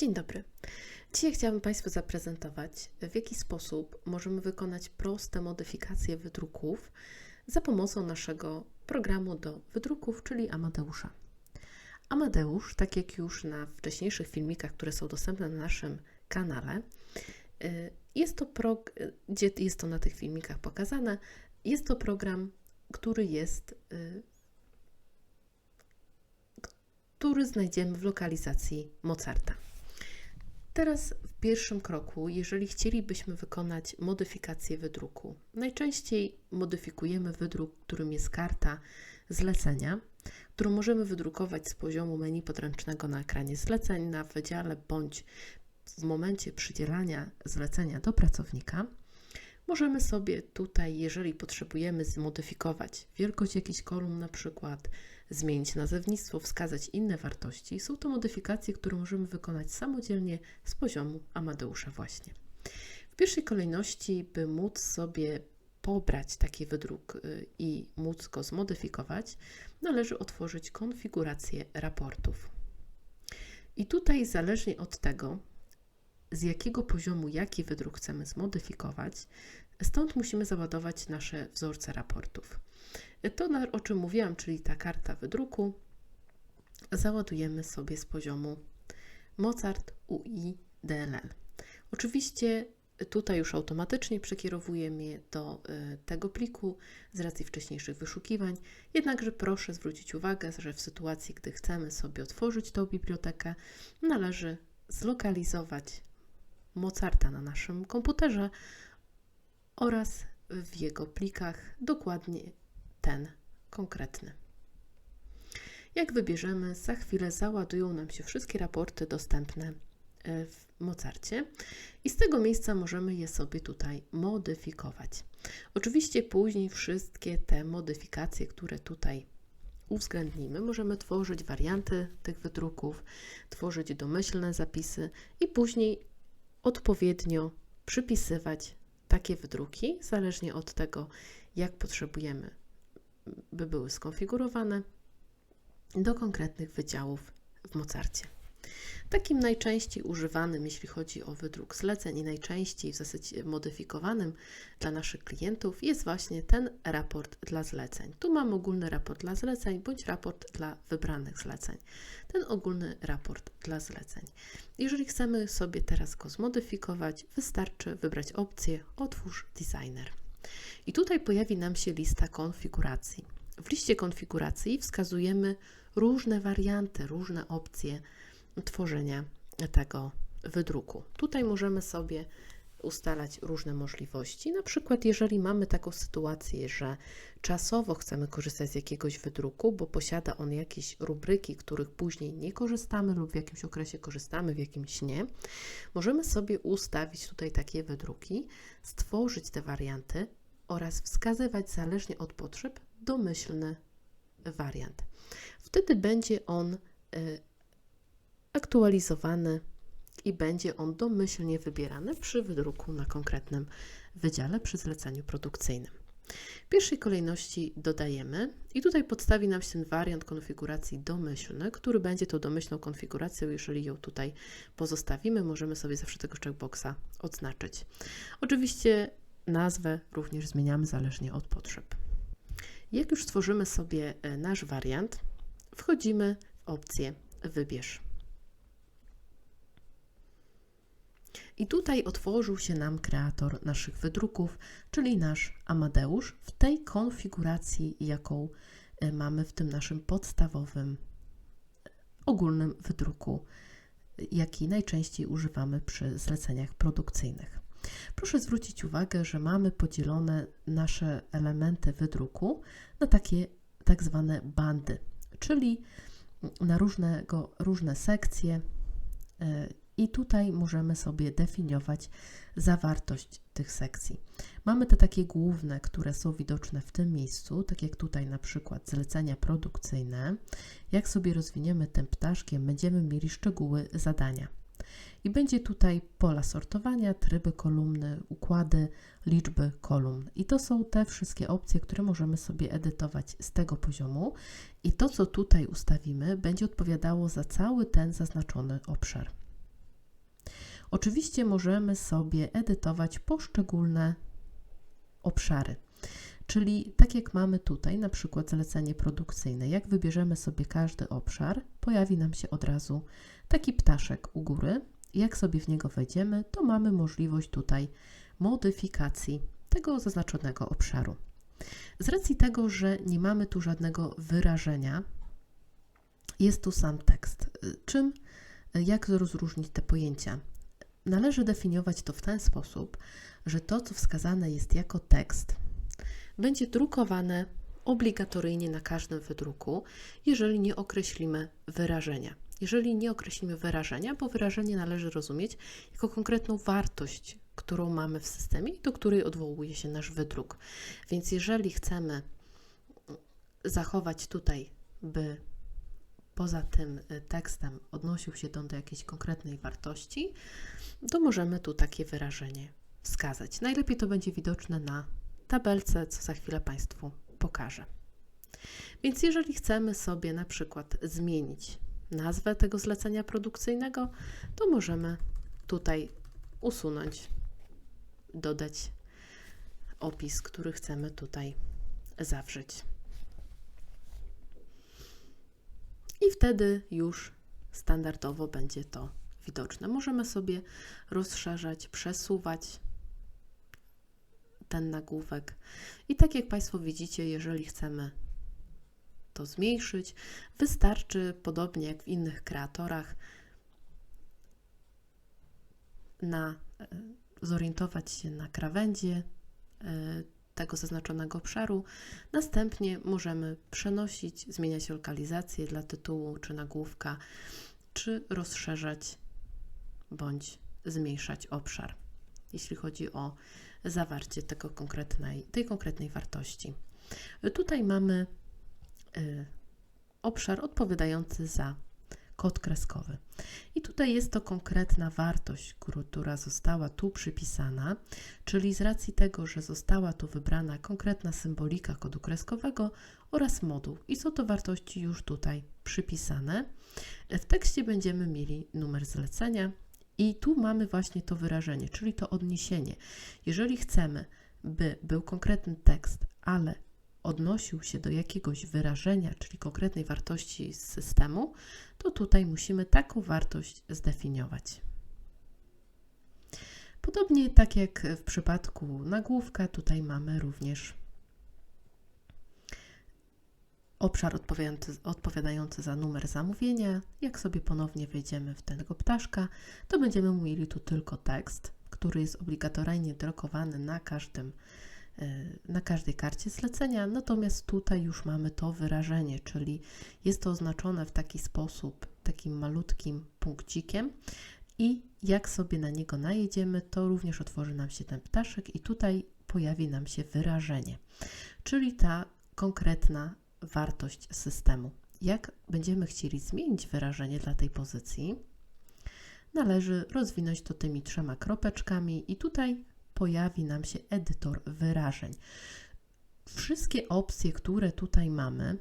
Dzień dobry. Dzisiaj chciałabym Państwu zaprezentować, w jaki sposób możemy wykonać proste modyfikacje wydruków za pomocą naszego programu do wydruków, czyli Amadeusza. Amadeusz, tak jak już na wcześniejszych filmikach, które są dostępne na naszym kanale, y, jest to, prog- gdzie jest to na tych filmikach pokazane, jest to program, który jest y, który znajdziemy w lokalizacji Mozarta. Teraz w pierwszym kroku, jeżeli chcielibyśmy wykonać modyfikację wydruku, najczęściej modyfikujemy wydruk, którym jest karta zlecenia, którą możemy wydrukować z poziomu menu podręcznego na ekranie zleceń na wydziale bądź w momencie przydzielania zlecenia do pracownika. Możemy sobie tutaj, jeżeli potrzebujemy zmodyfikować wielkość jakichś kolumn, na przykład zmienić nazewnictwo, wskazać inne wartości, są to modyfikacje, które możemy wykonać samodzielnie z poziomu Amadeusza właśnie. W pierwszej kolejności, by móc sobie pobrać taki wydruk y, i móc go zmodyfikować, należy otworzyć konfigurację raportów. I tutaj zależnie od tego, z jakiego poziomu jaki wydruk chcemy zmodyfikować, stąd musimy załadować nasze wzorce raportów. To, o czym mówiłam, czyli ta karta wydruku, załadujemy sobie z poziomu Mozart UI DLL. Oczywiście tutaj już automatycznie przekierowuje mnie do y, tego pliku z racji wcześniejszych wyszukiwań, jednakże proszę zwrócić uwagę, że w sytuacji, gdy chcemy sobie otworzyć tą bibliotekę, należy zlokalizować Mozarta na naszym komputerze oraz w jego plikach dokładnie ten konkretny. Jak wybierzemy, za chwilę załadują nam się wszystkie raporty dostępne e, w Mozarcie i z tego miejsca możemy je sobie tutaj modyfikować. Oczywiście później wszystkie te modyfikacje, które tutaj uwzględnimy, możemy tworzyć warianty tych wydruków, tworzyć domyślne zapisy i później odpowiednio przypisywać takie wydruki, zależnie od tego, jak potrzebujemy, by były skonfigurowane do konkretnych wydziałów w Mozarcie. Takim najczęściej używanym, jeśli chodzi o wydruk zleceń i najczęściej w zasadzie modyfikowanym dla naszych klientów jest właśnie ten raport dla zleceń. Tu mamy ogólny raport dla zleceń bądź raport dla wybranych zleceń. Ten ogólny raport dla zleceń. Jeżeli chcemy sobie teraz go zmodyfikować, wystarczy wybrać opcję Otwórz Designer. I tutaj pojawi nam się lista konfiguracji. W liście konfiguracji wskazujemy różne warianty, różne opcje tworzenia tego wydruku. Tutaj możemy sobie ustalać różne możliwości. Na przykład, jeżeli mamy taką sytuację, że czasowo chcemy korzystać z jakiegoś wydruku, bo posiada on jakieś rubryki, których później nie korzystamy lub w jakimś okresie korzystamy, w jakimś nie, możemy sobie ustawić tutaj takie wydruki, stworzyć te warianty oraz wskazywać zależnie od potrzeb domyślny wariant. Wtedy będzie on y, aktualizowany i będzie on domyślnie wybierany przy wydruku na konkretnym wydziale przy zleceniu produkcyjnym. W pierwszej kolejności dodajemy i tutaj podstawi nam się ten wariant konfiguracji domyślny, który będzie tą domyślną konfiguracją, jeżeli ją tutaj pozostawimy, możemy sobie zawsze tego checkboxa odznaczyć. Oczywiście nazwę również zmieniamy zależnie od potrzeb. Jak już stworzymy sobie e, nasz wariant, wchodzimy w opcję wybierz. I tutaj otworzył się nam kreator naszych wydruków, czyli nasz Amadeusz w tej konfiguracji, jaką e, mamy w tym naszym podstawowym ogólnym wydruku, jaki najczęściej używamy przy zleceniach produkcyjnych. Proszę zwrócić uwagę, że mamy podzielone nasze elementy wydruku na takie tak zwane bandy, czyli na różnego, różne sekcje e, i tutaj możemy sobie definiować zawartość tych sekcji. Mamy te takie główne, które są widoczne w tym miejscu, tak jak tutaj na przykład zlecenia produkcyjne. Jak sobie rozwiniemy tym ptaszkiem, będziemy mieli szczegóły zadania. I będzie tutaj pola sortowania, tryby kolumny, układy, liczby kolumn. I to są te wszystkie opcje, które możemy sobie edytować z tego poziomu. I to, co tutaj ustawimy, będzie odpowiadało za cały ten zaznaczony obszar. Oczywiście możemy sobie edytować poszczególne obszary. Czyli tak jak mamy tutaj, na przykład zlecenie produkcyjne, jak wybierzemy sobie każdy obszar, pojawi nam się od razu taki ptaszek u góry. Jak sobie w niego wejdziemy, to mamy możliwość tutaj modyfikacji tego zaznaczonego obszaru. Z racji tego, że nie mamy tu żadnego wyrażenia, jest tu sam tekst. Czym, jak rozróżnić te pojęcia? Należy definiować to w ten sposób, że to, co wskazane jest jako tekst, będzie drukowane obligatoryjnie na każdym wydruku, jeżeli nie określimy wyrażenia. Jeżeli nie określimy wyrażenia, bo wyrażenie należy rozumieć jako konkretną wartość, którą mamy w systemie i do której odwołuje się nasz wydruk. Więc jeżeli chcemy zachować tutaj, by poza tym y, tekstem odnosił się on do jakiejś konkretnej wartości, to możemy tu takie wyrażenie wskazać. Najlepiej to będzie widoczne na tabelce, co za chwilę Państwu pokażę. Więc jeżeli chcemy sobie na przykład zmienić nazwę tego zlecenia produkcyjnego, to możemy tutaj usunąć, dodać opis, który chcemy tutaj zawrzeć. I wtedy już standardowo będzie to widoczne. Możemy sobie rozszerzać, przesuwać ten nagłówek. I tak jak Państwo widzicie, jeżeli chcemy to zmniejszyć, wystarczy, podobnie jak w innych kreatorach, na, e, zorientować się na krawędzie e, tego zaznaczonego obszaru. Następnie możemy przenosić, zmieniać lokalizację dla tytułu czy nagłówka, czy rozszerzać bądź zmniejszać obszar, jeśli chodzi o zawarcie tego konkretnej, tej konkretnej wartości. Tutaj mamy y, obszar odpowiadający za kod kreskowy. I tutaj jest to konkretna wartość, która została tu przypisana, czyli z racji tego, że została tu wybrana konkretna symbolika kodu kreskowego oraz moduł. I są to wartości już tutaj przypisane. W tekście będziemy mieli numer zlecenia, i tu mamy właśnie to wyrażenie, czyli to odniesienie. Jeżeli chcemy, by był konkretny tekst, ale odnosił się do jakiegoś wyrażenia, czyli konkretnej wartości z systemu, to tutaj musimy taką wartość zdefiniować. Podobnie tak jak w przypadku nagłówka, tutaj mamy również obszar odpowiadający, za numer zamówienia. Jak sobie ponownie wejdziemy w tego ptaszka, to będziemy mieli tu tylko tekst, który jest obligatoryjnie drukowany na każdym na każdej karcie zlecenia, natomiast tutaj już mamy to wyrażenie, czyli jest to oznaczone w taki sposób, takim malutkim punkcikiem i jak sobie na niego najedziemy, to również otworzy nam się ten ptaszek i tutaj pojawi nam się wyrażenie, czyli ta konkretna wartość systemu. Jak będziemy chcieli zmienić wyrażenie dla tej pozycji, należy rozwinąć to tymi trzema kropeczkami i tutaj pojawi nam się edytor wyrażeń. Wszystkie opcje, które tutaj mamy,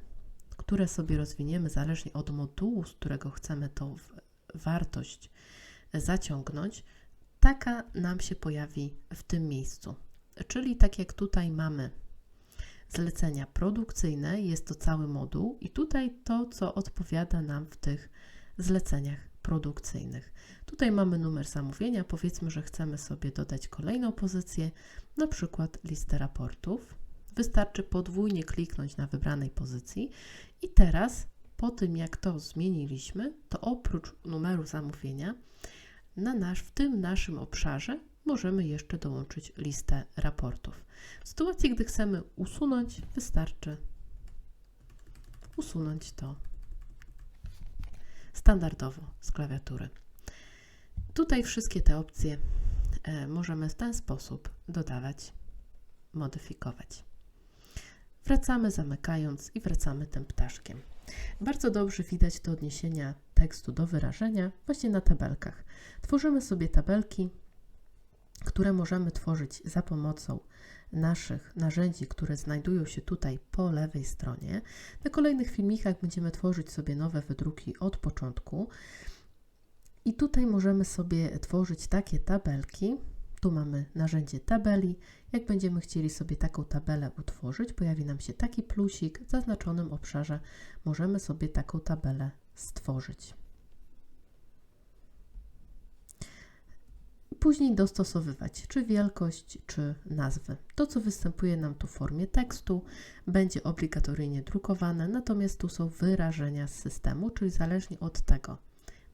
które sobie rozwiniemy zależnie od modułu, z którego chcemy tą wartość zaciągnąć, taka nam się pojawi w tym miejscu. Czyli tak jak tutaj mamy zlecenia produkcyjne, jest to cały moduł i tutaj to, co odpowiada nam w tych zleceniach produkcyjnych. Tutaj mamy numer zamówienia, powiedzmy, że chcemy sobie dodać kolejną pozycję, na przykład listę raportów. Wystarczy podwójnie kliknąć na wybranej pozycji i teraz po tym jak to zmieniliśmy, to oprócz numeru zamówienia na nasz, w tym naszym obszarze możemy jeszcze dołączyć listę raportów. W sytuacji, gdy chcemy usunąć, wystarczy usunąć to standardowo z klawiatury. Tutaj wszystkie te opcje e, możemy w ten sposób dodawać, modyfikować. Wracamy zamykając i wracamy tym ptaszkiem. Bardzo dobrze widać te odniesienia tekstu do wyrażenia właśnie na tabelkach. Tworzymy sobie tabelki, które możemy tworzyć za pomocą naszych narzędzi, które znajdują się tutaj po lewej stronie. Na kolejnych filmikach będziemy tworzyć sobie nowe wydruki od początku. I tutaj możemy sobie tworzyć takie tabelki. Tu mamy narzędzie tabeli. Jak będziemy chcieli sobie taką tabelę utworzyć, pojawi nam się taki plusik w zaznaczonym obszarze. Możemy sobie taką tabelę stworzyć. Później dostosowywać czy wielkość, czy nazwy. To, co występuje nam tu w formie tekstu, będzie obligatoryjnie drukowane, natomiast tu są wyrażenia z systemu, czyli zależnie od tego,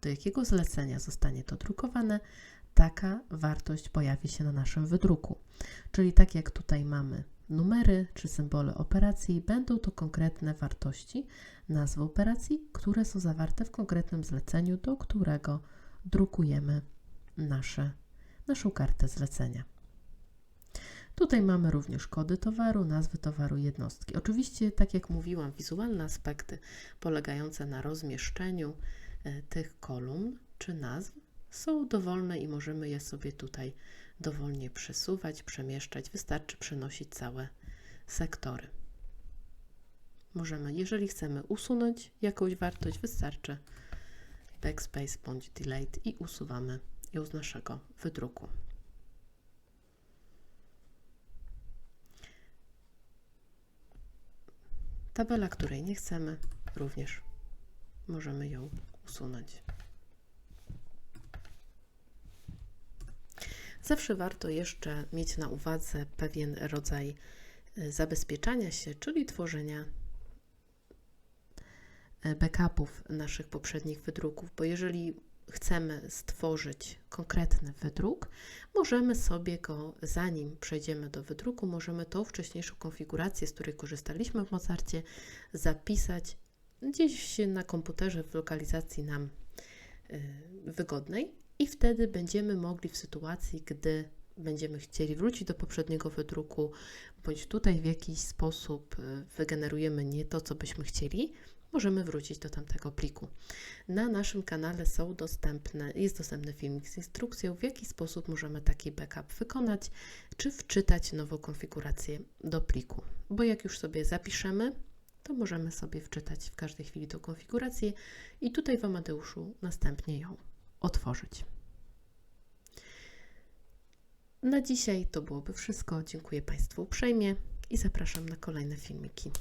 do jakiego zlecenia zostanie to drukowane, taka wartość pojawi się na naszym wydruku. Czyli tak jak tutaj mamy numery czy symbole operacji, będą to konkretne wartości, nazwy operacji, które są zawarte w konkretnym zleceniu, do którego drukujemy nasze, naszą kartę zlecenia. Tutaj mamy również kody towaru, nazwy towaru, jednostki. Oczywiście, tak jak mówiłam, wizualne aspekty polegające na rozmieszczeniu e, tych kolumn czy nazw są dowolne i możemy je sobie tutaj dowolnie przesuwać, przemieszczać. Wystarczy przenosić całe sektory. Możemy, jeżeli chcemy usunąć jakąś wartość, wystarczy backspace bądź delete i usuwamy ją z naszego wydruku. Tabela, której nie chcemy, również możemy ją usunąć. Zawsze warto jeszcze mieć na uwadze pewien rodzaj y, zabezpieczania się, czyli tworzenia y, backupów naszych poprzednich wydruków, bo jeżeli chcemy stworzyć konkretny wydruk, możemy sobie go, zanim przejdziemy do wydruku, możemy tą wcześniejszą konfigurację, z której korzystaliśmy w Mozarcie, zapisać gdzieś na komputerze w lokalizacji nam y, wygodnej i wtedy będziemy mogli w sytuacji, gdy będziemy chcieli wrócić do poprzedniego wydruku, bądź tutaj w jakiś sposób y, wygenerujemy nie to, co byśmy chcieli, możemy wrócić do tamtego pliku. Na naszym kanale są dostępne, jest dostępny filmik z instrukcją, w jaki sposób możemy taki backup wykonać, czy wczytać nową konfigurację do pliku. Bo jak już sobie zapiszemy, to możemy sobie wczytać w każdej chwili tą konfigurację i tutaj w Amadeuszu następnie ją otworzyć. Na dzisiaj to byłoby wszystko. Dziękuję Państwu uprzejmie i zapraszam na kolejne filmiki.